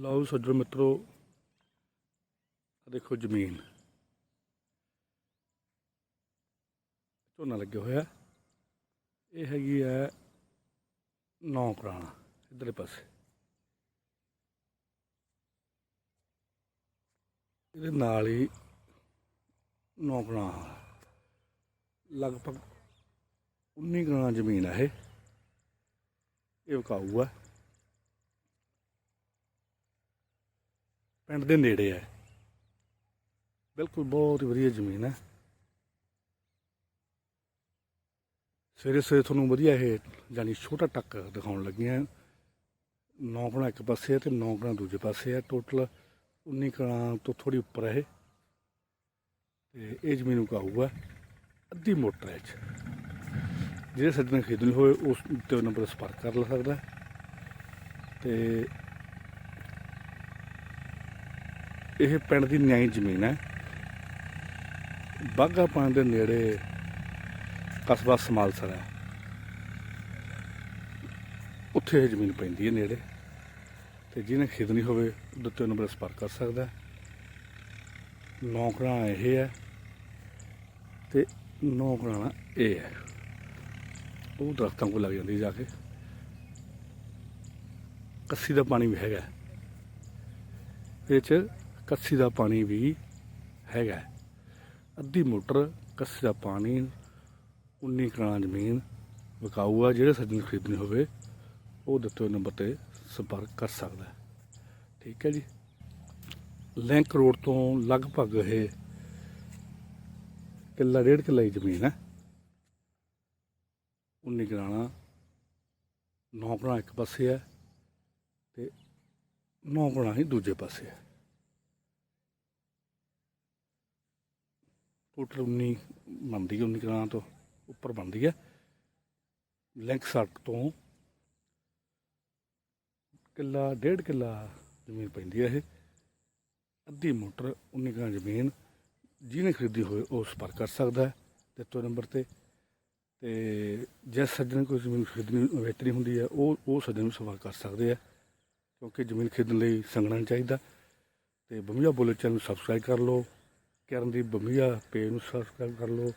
ਲਓ ਸੱਜਣ ਮਿੱਤਰੋ, ਆਹ ਦੇਖੋ ਜ਼ਮੀਨ। ਝੋਨਾ ਲੱਗਿਆ ਹੋਇਆ। ਇਹ ਹੈਗੀ ਹੈ ਨੌ ਪੁਰਾਣਾ, ਇਧਰਲੇ ਪਾਸੇ। ਇਹਦੇ ਨਾਲ ਹੀ ਨੌ ਪੁਰਾਣਾ ਲਗਭਗ 19 ਕਨਾਲ ਜ਼ਮੀਨ ਹੈ ਇਹ। ਇਹ ਵਿਕਾਊ ਹੈ। ਪਿੰਡ ਦੇ ਨੇੜੇ ਹੈ। ਬਿਲਕੁਲ ਬਹੁਤ ਹੀ ਵਧੀਆ ਜ਼ਮੀਨ ਹੈ। ਸਵੇਰੇ ਸਵੇਰੇ ਤੁਹਾਨੂੰ ਵਧੀਆ ਇਹ ਜਾਨੀ ਛੋਟਾ ਟੱਕ ਦਿਖਾਉਣ ਲੱਗੀਆਂ ਨੌ ਕਣਾ ਇੱਕ ਪਾਸੇ ਹੈ ਤੇ ਨੌ ਕਣਾ ਦੂਜੇ ਪਾਸੇ ਹੈ। ਟੋਟਲ 19 ਕਣਾ ਤੋਂ ਥੋੜੀ ਉੱਪਰ ਹੈ ਇਹ। ਤੇ ਇਹ ਜ਼ਮੀਨ ਉਗਾਊਗਾ ਅੱਧੀ ਮੋਟਰ ਹੈ ਇਹ 'ਚ। ਜਿਹੜੇ ਸੱਜਣ ਖਰੀਦਣੀ ਹੋਵੇ ਉਸ ਤੇ ਨੰਬਰ ਸੰਪਰਕ ਕਰ ਸਕਦਾ ਹੈ। ਤੇ ਇਹ ਪਿੰਡ ਦੀ ਨਿਆਈ ਜ਼ਮੀਨ ਹੈ। ਬਾਗਾ ਪਾਣ ਦੇ ਨੇੜੇ ਕਸਬਾ ਸਮਾਲਸਰ ਹੈ। ਉੱਥੇ ਇਹ ਜ਼ਮੀਨ ਪੈਂਦੀ ਹੈ ਨੇੜੇ। ਤੇ ਜਿਹਨੇ ਖਰੀਦਣੀ ਹੋਵੇ, ਦਿੱਤੇ ਨੰਬਰ ਸੰਪਰਕ ਕਰ ਸਕਦਾ ਹੈ। ਨੌਕਰਾਂ ਇਹ ਹੈ ਤੇ ਨੌਕਰਾਂ ਇਹ ਹੈ। ਉਹ ਦਰਖਤਾਂ ਕੋਲ ਲੱਗ ਜਾਂਦੀ ਜਾ ਕੇ। ਕੱਸੀ ਦਾ ਪਾਣੀ ਵੀ ਹੈਗਾ ਇਹ ਚ ਕੱਸੀ ਦਾ ਪਾਣੀ ਵੀ ਹੈਗਾ ਅੱਧੀ ਮੋਟਰ ਕੱਸੀ ਦਾ ਪਾਣੀ 19 ਕਨਾਲ ਜ਼ਮੀਨ ਵਿਕਾਊ ਆ ਜਿਹੜੇ ਸੱਜਣ ਖਰੀਦਣੀ ਹੋਵੇ, ਉਹ ਦਿੱਤੇ ਹੋਏ ਨੰਬਰ ਤੇ ਸੰਪਰਕ ਕਰ ਸਕਦਾ ਠੀਕ ਹੈ ਜੀ। ਲਿੰਕ ਰੋਡ ਤੋਂ ਲਗਭਗ ਇਹ ਕਿੱਲਾ, ਡੇਢ ਕਿੱਲਾ ਦੀ ਜ਼ਮੀਨ ਹੈ। 19 ਕਰਾਣਾ ਨੌ ਕਣਾ ਇੱਕ ਪਾਸੇ ਹੈ ਤੇ ਨੌ ਕਣਾ ਹੀ ਦੂਜੇ ਪਾਸੇ ਹੈ। ਟੋਟਲ 19 ਬਣਦੀ ਹੈ 19 ਕਨਾਲਾਂ ਤੋਂ ਉੱਪਰ ਬਣਦੀ ਹੈ ਲੈਂਕ ਸੜਕ ਤੋਂ ਕਿੱਲਾ, ਡੇਢ ਕਿੱਲਾ ਜ਼ਮੀਨ ਪੈਂਦੀ ਹੈ ਇਹ। ਅੱਧੀ ਮੋਟਰ 19 ਕਨਾਲ ਜ਼ਮੀਨ, ਜਿਹਨੇ ਖਰੀਦੀ ਹੋਵੇ ਉਹ ਸੰਪਰਕ ਕਰ ਸਕਦਾ ਹੈ। ਦਿੱਤੋ ਨੰਬਰ ਤੇ। ਤੇ ਜੇ ਸੱਜਣ ਕੋਈ ਜ਼ਮੀਨ ਖਰੀਦਣੀ, ਵੇਚਣੀ ਹੁੰਦੀ ਹੈ ਉਹ ਉਹ ਸੱਜਣ ਨੂੰ ਸੰਪਰਕ ਕਰ ਸਕਦੇ ਆ, ਕਿਉਂਕਿ ਜ਼ਮੀਨ ਖਰੀਦਣ ਲਈ ਸੰਗਣਾ ਨਹੀਂ ਚਾਹੀਦਾ। ਤੇ ਬੰਮੀਆ ਬੋਲੇ ਚੈਨਲ ਨੂੰ ਸਬਸਕ੍ਰਾਈਬ ਕਰ ਲਓ। ਕਰਨ ਦੀ ਬੰਮੀਆ ਪੇਜ ਨੂੰ ਸਬਸਕ੍ਰਾਈਬ ਕਰ ਲਓ,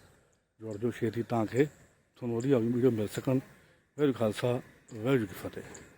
ਜੋੜ ਜਾਓ ਛੇਤੀ ਤਾਂ ਕਿ ਤੁਹਾਨੂੰ ਵਧੀਆ ਵੀਡੀਓ ਮਿਲ ਸਕਣ। ਵਾਹਿਗੁਰੂ ਖਾਲਸਾ, ਵਾਹਿਗੁਰੂ ਜੀ ਫਤਿਹ।